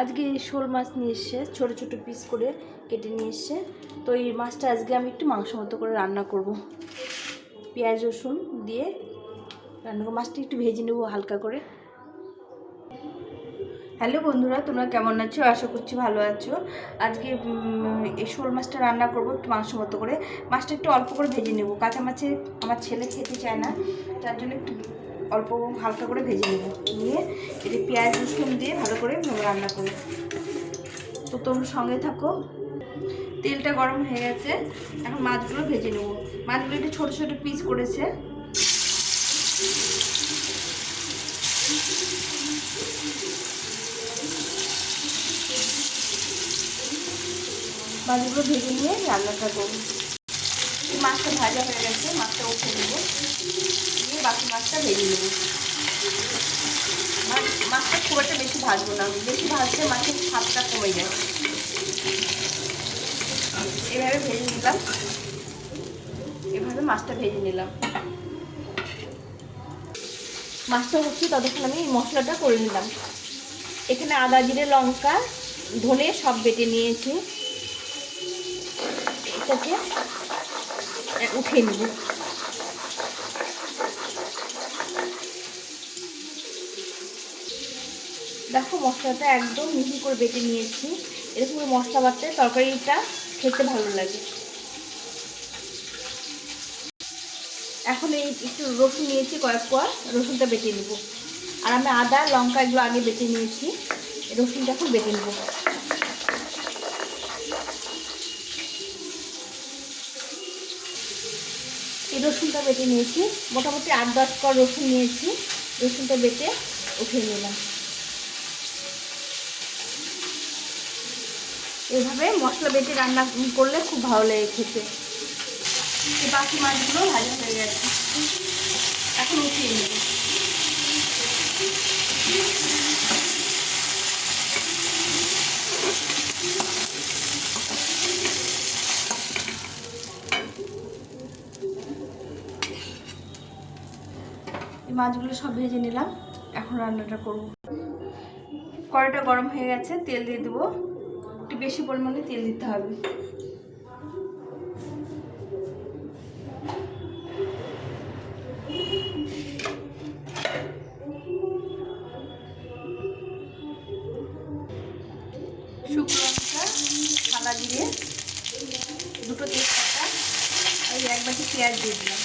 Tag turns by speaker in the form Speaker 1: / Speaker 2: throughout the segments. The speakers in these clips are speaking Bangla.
Speaker 1: আজকে শোল মাছ নিয়ে এসছে ছোটো ছোটো পিস করে কেটে নিয়ে এসছে তো এই মাছটা আজকে আমি একটু মাংস মতো করে রান্না করব। পেঁয়াজ, রসুন দিয়ে রান্না করব। মাছটা একটু ভেজে নেব হালকা করে। হ্যালো বন্ধুরা, তোমরা কেমন আছো? আশা করছি ভালো আছো। আজকে এই শোল মাছটা রান্না করব একটু মাংস মতো করে। মাছটা একটু অল্প করে ভেজে নেব। কাঁচা মাছে, আমার ছেলে খেতে চায় না, তার জন্য একটু অল্প হালকা করে ভেজে নেব। নিয়ে এটি পেঁয়াজ রসুন দিয়ে ভালো করে রান্না করি। তো তোমরা সঙ্গে থাকো। তেলটা গরম হয়ে গেছে। এখন মাছগুলো ভেজে নেব। মাছগুলো একটু ছোটো ছোটো পিস করেছে। মাছগুলো ভেজে নিয়ে রান্নাটা করব। মাছটা ভাজা হয়ে গেছে, মাছটা উঠে নেব। নিয়ে বাকি মাছটা ভেজে নেব। মাছ- মাছটা খুব একটা বেশি ভাজবো না, বেশি ভাজলে মাছের স্বাদটা কমে যায়। এভাবে ভেজে নিলাম। এভাবে মাছটা ভেজে নিলাম। মাছটা হচ্ছে ততক্ষণ আমি মশলাটা করে নিলাম। এখানে আদা, জিরে, লঙ্কা, ধনে সব বেটে নিয়েছি। এটাকে উঠিয়ে নেব। দেখো মশলাটা একদম মিহি করে বেটে নিয়েছি। এরকম মশলা বাটতে তরকারিটা খেতে ভালো লাগে। এখন এই একটু রসুন নিয়েছি কয়েক কোয়া, রসুনটা বেটে নেব। আর আমি আদা, লঙ্কা এগুলো আগে বেটে নিয়েছি। রসুনটা এখন বেটে নেব। এই রসুনটা বেটে নিয়েছি। মোটামুটি আট দশ কর রসুন নিয়েছি। রসুনটা বেটে উঠিয়ে নিলাম। এইভাবে মশলা বেটে রান্না করলে খুব ভালো লাগে খেতে। বাকি মাছগুলো ভাজা হয়ে গেছে। এখন উঠিয়ে নেব। মাছগুলো সব ভেজে নিলাম। এখন রান্নাটা করব। কড়াইটা গরম হয়ে গেছে, তেল দিয়ে দেবো। একটু বেশি পরিমাণে তেল দিতে হবে। সাদা জিরে, দুটো পেঁয়াজ দিয়ে দিলাম।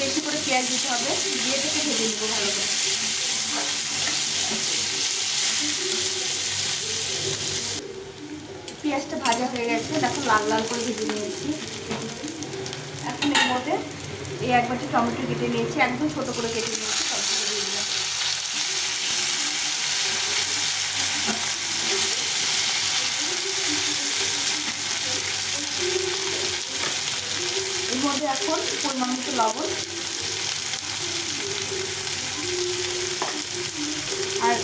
Speaker 1: বেশি করে পেঁয়াজ দিতে হবে, দিয়ে থেকে ভেজে নেব ভালো করে। পেঁয়াজটা ভাজা হয়ে গেছে। দেখো লাল লাল করে ভেজে নিয়েছি। এখন এর মধ্যে এই এক টমেটো কেটে নিয়েছি। একদম ছোট করে কেটে নিয়েছি এর মধ্যে এখন পরিমাণ মতো লবণ। আর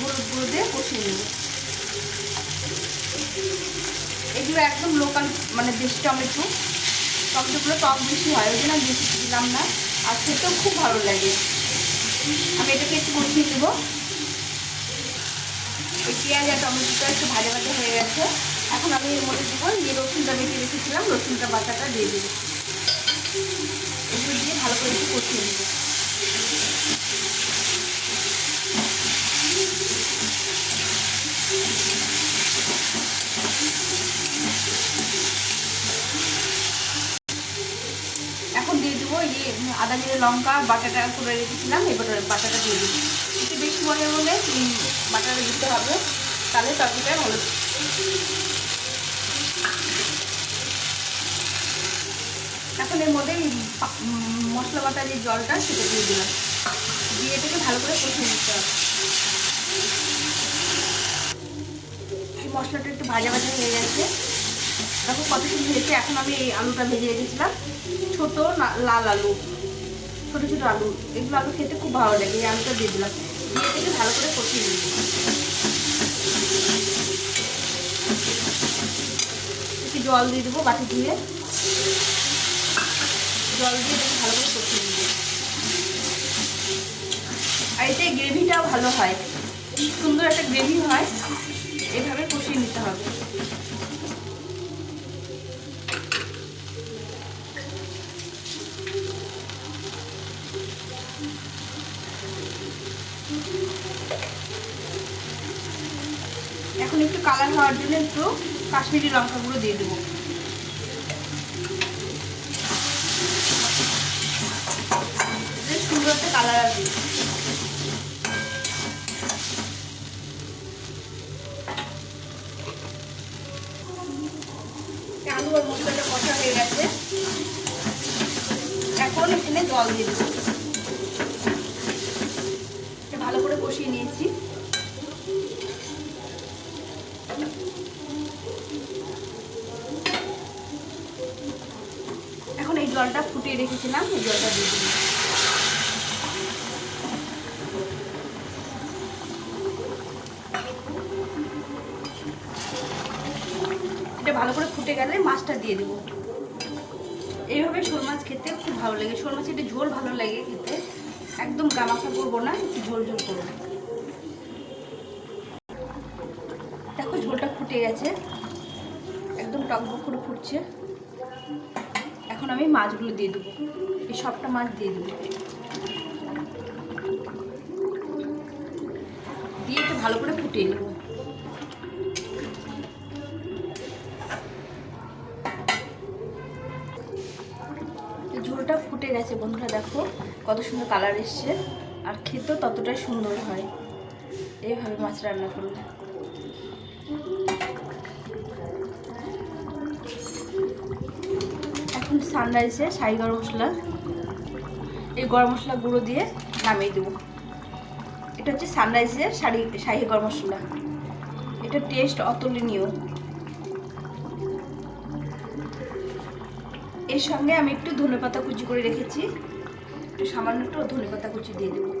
Speaker 1: হলুদ গুঁড়ো দিয়ে কষিয়ে নেব। এগুলো একদম লোকাল মানে দেশি টমেটো। টমেটোগুলো টক বেশি হয়, ওই জন্য আমি বেশি দিলাম না। আর খেতেও খুব ভালো লাগে। আমি এটাকে একটু কষিয়ে দেব এই পেঁয়াজ আর টমেটোটা একটু ভাজা ভাজা হয়ে গেছে। এখন আমি এর মধ্যে দেবো যে রসুনটা বেটে রেখেছিলাম, রসুনটা বাটাটা দিয়ে দেবো। এগুলো দিয়ে ভালো করে একটু কষিয়ে নেব এখন দিয়ে দেবো এই যে আদা জিরে লঙ্কা, বাটাটা করে রেখেছিলাম, এবার বাটাটা দিয়ে দেবো একটু বেশি মনে হলে বাটাটা দিতে হবে, তাহলে তরকারিটা ভালো এখন এর মধ্যে মশলা বাটা যে জলটা, সেটা দিয়ে দিলাম। দিয়ে এটাকে ভালো করে কষিয়ে নিতে হবে। মশলাটা একটু ভাজা ভাজা হয়ে গেছে। দেখো কত সুন্দর হয়েছে। এখন আমি এই আলুটা ভেজে রেখেছিলাম। ছোট লাল আলু। ছোট ছোট আলু, এগুলো আলু খেতে খুব ভালো লাগে, এই আলুটা দিয়ে দিলাম। দিয়ে এটাকে ভালো করে কষিয়ে নিব। একটু জল দিয়ে দেবো বাটি দিয়ে। জল দিয়ে এটাকে ভালো করে কষিয়ে নিব। আর এতে গ্রেভিটাও ভালো হয়। সুন্দর একটা গ্রেভি হয়। এখন একটু কালার হওয়ার জন্য একটু কাশ্মীরি লঙ্কা গুঁড়ো দিয়ে দেবো। সুন্দর একটা কালার আসবে। কষা হয়ে গেছে। এখন এখানে জল দিয়ে দেবো। ভালো করে কষিয়ে নিয়েছি। জলটা ফুটিয়ে রেখেছিলাম এই জলটা দিয়ে দিলাম। এটা ভালো করে ফুটে গেলে মাছটা দিয়ে দেবো। এইভাবে শোল মাছ খেতে খুব ভালো লাগে। শোল মাছের একটু ঝোল ভালো লাগে খেতে। একদম গামাখা করব না, একটু ঝোল ঝোল করব। দেখো ঝোলটা ফুটে গেছে। একদম টকবক করে ফুটছে। এখন আমি মাছগুলো দিয়ে দেবো। এই সবটা মাছ দিয়ে দেবো। দিয়ে একটু ভালো করে ফুটিয়ে নেব। ঝোলটা ফুটে গেছে বন্ধুরা, দেখো কত সুন্দর কালার এসছে। আর খেতেও ততটাই সুন্দর হয়। এইভাবে মাছ রান্না করলে। সানরাইসে শাহি গরম মশলা। এই গরম মশলা গুঁড়ো দিয়ে নামিয়ে দেবো। এটা হচ্ছে সানরাইসের শাড়ি, শাহি গরম মশলা। এটা টেস্ট অতুলনীয়। এর সঙ্গে আমি একটু ধনেপাতা কুচি করে রেখেছি। একটু সামান্য একটু ধনেপাতা কুচি দিয়ে দেবো।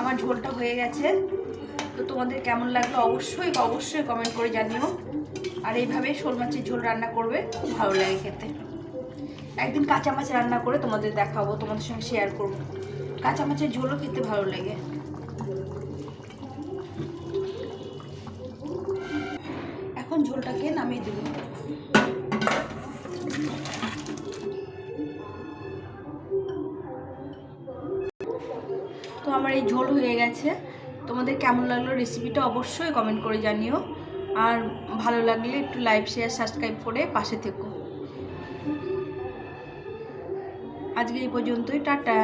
Speaker 1: আমার ঝোলটা হয়ে গেছে। তো তোমাদের কেমন লাগল অবশ্যই অবশ্যই কমেন্ট করে জানিও। আর এইভাবে শোল মাছের ঝোল রান্না করবে, খুব ভালো লাগে খেতে। একদিন কাঁচা মাছ রান্না করে তোমাদের দেখাবো, তোমাদের সঙ্গে শেয়ার করব। কাঁচা মাছের ঝোলও খেতে ভালো লাগে। এখন ঝোলটাকে নামিয়ে দেবো। তো আমার এই ঝোল হয়ে গেছে। তোমাদের কেমন লাগল রেসিপিটা অবশ্যই কমেন্ট করে জানিও। আর ভালো লাগলে একটু লাইভ শেয়ার সাবস্ক্রাইব করে পাশে থেকো। আজকে এই পর্যন্তই টাটা।